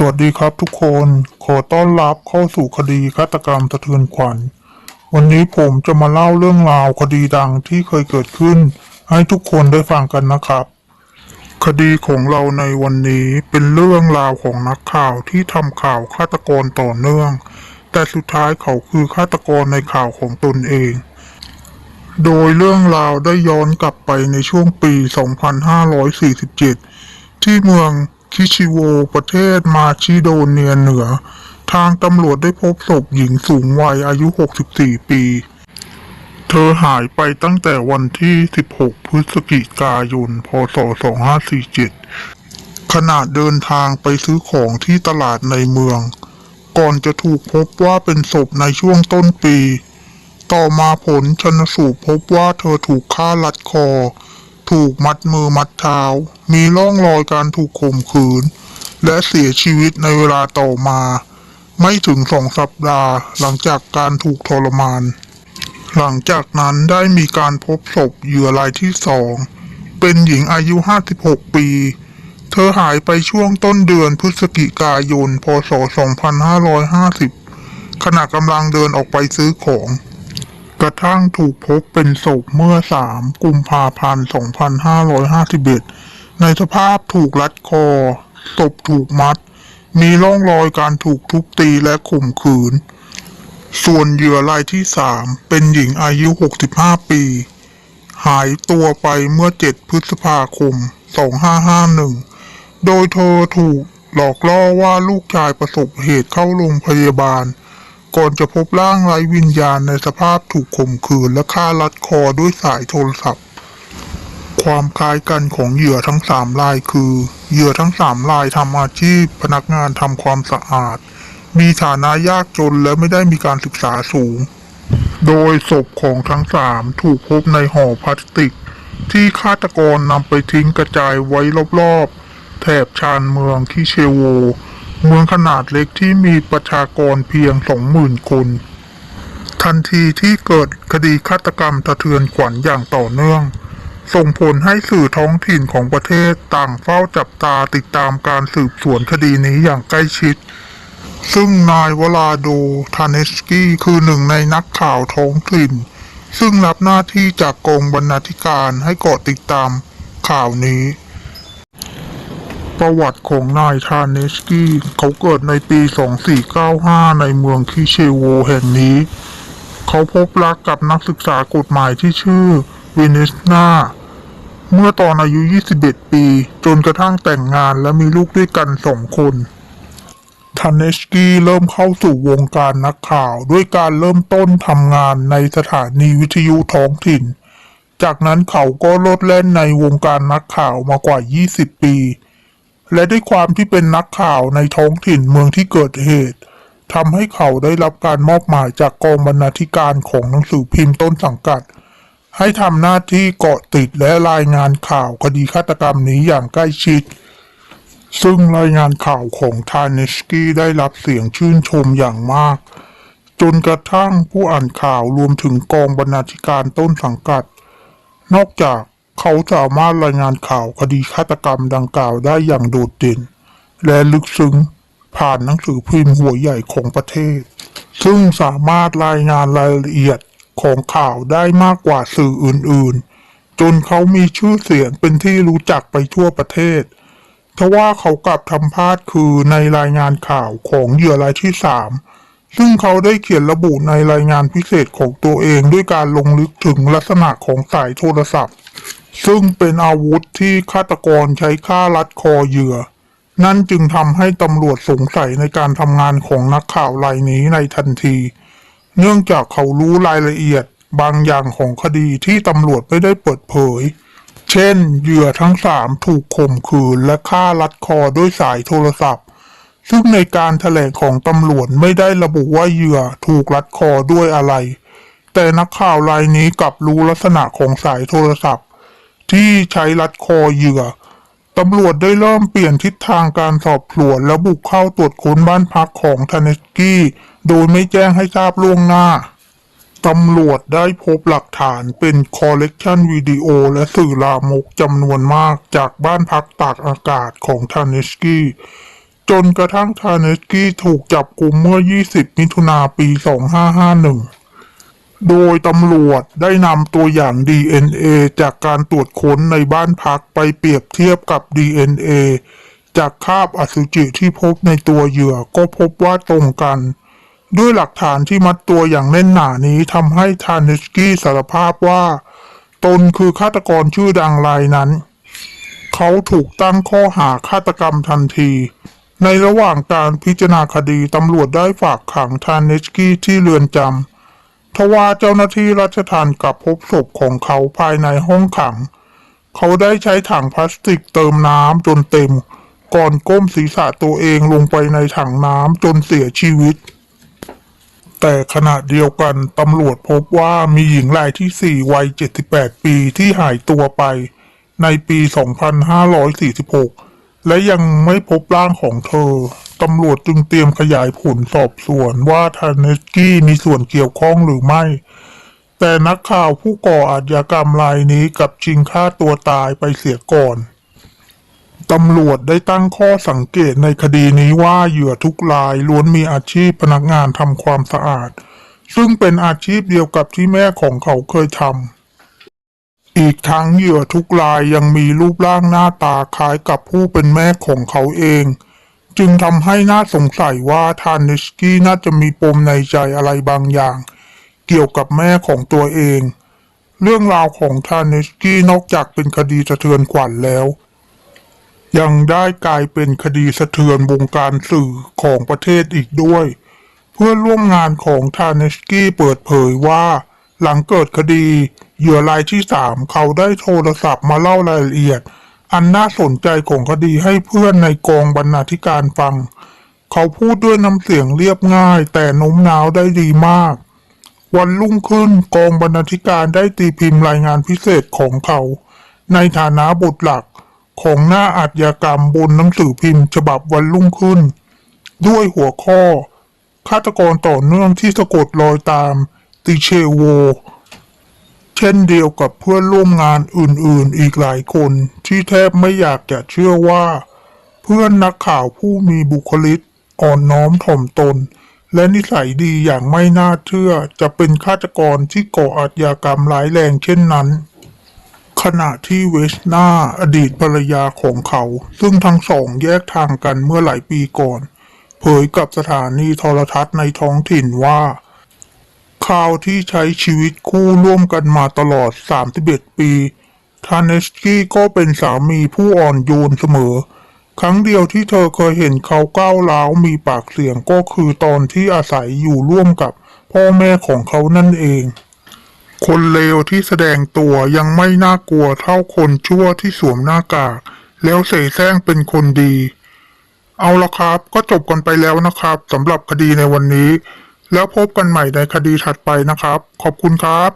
สวัสดีครับทุกคน ขอต้อนรับเข้าสู่คดีฆาตกรรมสะเทือนขวัญ วันนี้ผมจะมาเล่าเรื่องราวคดีดังที่เคยเกิดขึ้น ให้ทุกคนได้ฟังกันนะครับ คดีของเราในวันนี้เป็นเรื่องราวของนักข่าวที่ทำข่าวฆาตกรต่อเนื่อง แต่สุดท้ายเขาคือฆาตกรในข่าวของตนเอง โดยเรื่องราวได้ย้อนกลับไปในช่วงปี 2547 ที่เมือง คิชิโว ประเทศมาชิโดเนียเหนือ ทางตำรวจได้พบศพหญิงสูงวัยอายุ 64 ปี เธอหายไปตั้งแต่วันที่ 16 พฤศจิกายน พศ 2547 ขณะเดินทางไปซื้อของที่ตลาดในเมือง ก่อนจะถูกพบว่าเป็นศพในช่วงต้นปี ต่อมาผลชนสูตรพบว่าเธอถูกฆ่าลัดคอ ถูกมัดมือมัดเท้า มีร่องรอยการถูกข่มขืน และเสียชีวิตในเวลาต่อมา ไม่ถึงสองสัปดาห์หลังจากการถูกทรมาน หลังจากนั้นได้มีการพบศพเหยื่อรายที่สอง เป็นหญิงอายุ 56 ปี เธอหายไปช่วงต้นเดือนพฤศจิกายน พศ 2550 ขณะกำลังเดินออกไปซื้อของ กระทั่งถูกพบเป็นศพเมื่อ 3 กุมภาพันธ์ 2551 ในสภาพถูกรัดคอ ศพถูกมัด มีร่องรอยการถูกทุบตีและข่มขืน ส่วนเหยื่อรายที่ 3 เป็นหญิงอายุ 65 ปี หายตัวไปเมื่อ 7 พฤษภาคม 2551 โดยเธอถูกหลอกล่อว่าลูกชายประสบเหตุเข้าโรงพยาบาล ก่อนจะพบร่างไร้วิญญาณในสภาพถูกข่มขืนและฆ่ารัดคอด้วยสายโทรศัพท์ ความคล้ายกันของเหยื่อทั้งสามรายคือ เหยื่อทั้งสามรายทำอาชีพ พนักงานทำความสะอาด มีฐานะยากจนและไม่ได้มีการศึกษาสูง โดยศพของทั้งสามถูกพบในห่อพลาสติก ที่ฆาตกรนำไปทิ้งกระจายไว้รอบๆแถบชานเมืองคิเชโว เมืองขนาดเล็กที่มีประชากรเพียงสองหมื่นคน ทันทีที่เกิดคดีฆาตกรรมสะเทือนขวัญอย่างต่อเนื่อง ส่งผลให้สื่อท้องถิ่นของประเทศต่างเฝ้าจับตาติดตามการสืบสวนคดีนี้อย่างใกล้ชิด ซึ่งนายวลาโดทาเนสกี้คือหนึ่งในนักข่าวท้องถิ่น ซึ่งรับหน้าที่จากกองบรรณาธิการให้เกาะติดตามข่าวนี้ ประวัติของนายทาเนสกี้ เขาเกิดในปี 2495 ในเมืองคิเชโวแห่งนี้ เขาพบรักกับนักศึกษากฎหมายที่ชื่อวินิสนาเมื่อตอนอายุ 21 ปี จนกระทั่งแต่งงานและมีลูกด้วยกันสองคนทานเนสกี้เริ่มเข้าสู่วงการนักข่าวด้วยการเริ่มต้นทำงานในสถานีวิทยุท้องถิ่น จากนั้นเขาก็ลดแล่นในวงการนักข่าวมากว่า 20 ปี และด้วยความที่เป็นนักข่าวในท้องถิ่นเมืองที่เกิดเหตุทำให้เขาได้รับการมอบหมายจากกองบรรณาธิการของหนังสือพิมพ์ต้นสังกัด ให้ทำหน้าที่เกาะติดและรายงานข่าวคดีฆาตกรรมนี้อย่างใกล้ชิด ซึ่งรายงานข่าวของทาเนสกี้ได้รับเสียงชื่นชมอย่างมาก จนกระทั่งผู้อ่านข่าวรวมถึงกองบรรณาธิการต้นสังกัด นอกจาก เขาสามารถรายงานข่าวคดีฆาตกรรมดังกล่าวได้อย่างโดดเด่น และลึกซึ้งผ่านหนังสือพิมพ์หัวใหญ่ของประเทศ ซึ่งสามารถรายงานรายละเอียดของข่าวได้มากกว่าสื่ออื่นๆ จนเขามีชื่อเสียงเป็นที่รู้จักไปทั่วประเทศทว่าเขากลับทำพลาดคือในรายงานข่าวของเหยื่อรายที่สามซึ่งเขาได้เขียนระบุในรายงานพิเศษของตัวเองด้วยการลงลึกถึงลักษณะของสายโทรศัพท์ ซึ่งเป็นอาวุธที่ฆาตกรใช้ฆ่ารัดคอเหยื่อ นั่นจึงทำให้ตำรวจสงสัยในการทำงานของนักข่าวรายนี้ในทันที เนื่องจากเขารู้รายละเอียดบางอย่างของคดีที่ตำรวจไม่ได้เปิดเผย เช่น เหยื่อทั้งสามถูกข่มขืนและฆ่ารัดคอด้วยสายโทรศัพท์ ซึ่งในการแถลงของตำรวจไม่ได้ระบุว่าเหยื่อถูกรัดคอด้วยอะไร แต่นักข่าวรายนี้กลับรู้ลักษณะของสายโทรศัพท์ ที่ใช้รัดคอเหยื่อตำรวจได้เริ่มเปลี่ยนทิศทางการสอบสวนและบุกเข้าตรวจค้นบ้านพักของทาเนสกี้ โดยไม่แจ้งให้ทราบล่วงหน้า ตำรวจได้พบหลักฐานเป็นคอลเลกชันวิดีโอและสื่อลามกจำนวนมากจากบ้านพักตากอากาศของทาเนสกี้ จนกระทั่งทาเนสกี้ถูกจับกุมเมื่อ 20 มิถุนาปี 2551 โดยตำรวจได้นำตัวอย่าง DNA จากการตรวจค้นในบ้านพักไปเปรียบเทียบกับ DNA จากคราบอสุจิที่พบในตัวเหยื่อก็พบว่าตรงกัน ด้วยหลักฐานที่มัดตัวอย่างแน่นหนานี้ทำให้ทาเนสกี้สารภาพว่า ตนคือฆาตกรชื่อดังรายนั้น เขาถูกตั้งข้อหาฆาตกรรมทันที ในระหว่างการพิจารณาคดีตำรวจได้ฝากขังทานเนสกี้ที่เรือนจำ ทว่าเจ้าหน้าที่ราชทัณฑ์กลับพบศพของเขาภายในห้องขัง เขาได้ใช้ถังพลาสติกเติมน้ำจนเต็ม ก่อนก้มศีรษะตัวเองลงไปในถังน้ำจนเสียชีวิต แต่ขณะเดียวกันตำรวจพบว่ามีหญิงรายที่สี่วัย 78 ปีที่หายตัวไป ในปี 2546 และยังไม่พบร่างของเธอ ตำรวจจึงเตรียมขยายผลสอบสวนว่าทานเนสกี้มีส่วนเกี่ยวข้องหรือไม่ แต่นักข่าวผู้ก่ออาชญากรรมรายนี้กับชิงฆ่าตัวตายไปเสียก่อน ตำรวจได้ตั้งข้อสังเกตในคดีนี้ว่าเหยื่อทุกรายล้วนมีอาชีพพนักงานทำความสะอาด ซึ่งเป็นอาชีพเดียวกับที่แม่ของเขาเคยทำอีกทั้งเหยื่อทุกรายยังมีรูปร่างหน้าตาคล้ายกับผู้เป็นแม่ของเขาเอง จึงทำให้น่าสงสัยว่าทานนิสกี้น่าจะมีปมในใจอะไรบางอย่าง เกี่ยวกับแม่ของตัวเอง เรื่องราวของทานนิสกี้นอกจากเป็นคดีสะเทือนขวัญแล้ว ยังได้กลายเป็นคดีสะเทือนวงการสื่อของประเทศอีกด้วย เพื่อนร่วมงานของทาเนสกี้เปิดเผยว่า หลังเกิดคดีเหยื่อรายที่สามเขาได้โทรศัพท์มาเล่ารายละเอียด อันน่าสนใจของคดีให้เพื่อนในกองบรรณาธิการฟัง เขาพูดด้วยน้ำเสียงเรียบง่าย แต่โน้มน้าวได้ดีมาก วันรุ่งขึ้นกองบรรณาธิการได้ตีพิมพ์รายงานพิเศษของเขา ในฐานะบทหลักของหน้าอาชญากรรมบนหนังสือพิมพ์ ฉบับวันรุ่งขึ้น ด้วยหัวข้อ ฆาตกรต่อเนื่องที่สะกดรอยตาม ติเชโว เช่นเดียวกับเพื่อนร่วมงานอื่นๆอีกหลายคน ที่แทบไม่อยากจะเชื่อว่า เพื่อนนักข่าวผู้มีบุคลิกอ่อนน้อมถ่อมตน และนิสัยดีอย่างไม่น่าเชื่อจะเป็นฆาตกรที่ก่ออาชญากรรมร้ายแรงเช่นนั้น ขณะที่เวสนาอดีตภรรยาของเขา ซึ่งทั้งสองแยกทางกันเมื่อหลายปีก่อน เผยกับสถานีโทรทัศน์ในท้องถิ่นว่าข่าวที่ใช้ชีวิตคู่ร่วมกันมาตลอด 31 ปี ทานเนสกี้ก็เป็นสามีผู้อ่อนโยนเสมอ ครั้งเดียวที่เธอเคยเห็นเขาก้าวร้าวมีปากเสียงก็คือตอนที่อาศัยอยู่ร่วมกับพ่อแม่ของเขานั่นเอง คนเลวที่แสดงตัวยังไม่น่ากลัวเท่าคนชั่วที่สวมหน้ากาก แล้วเสแสร้งเป็นคนดี เอาละครับก็จบกันไปแล้วนะครับสำหรับคดีในวันนี้ แล้วพบกันใหม่ในคดีถัดไปนะครับ ขอบคุณครับ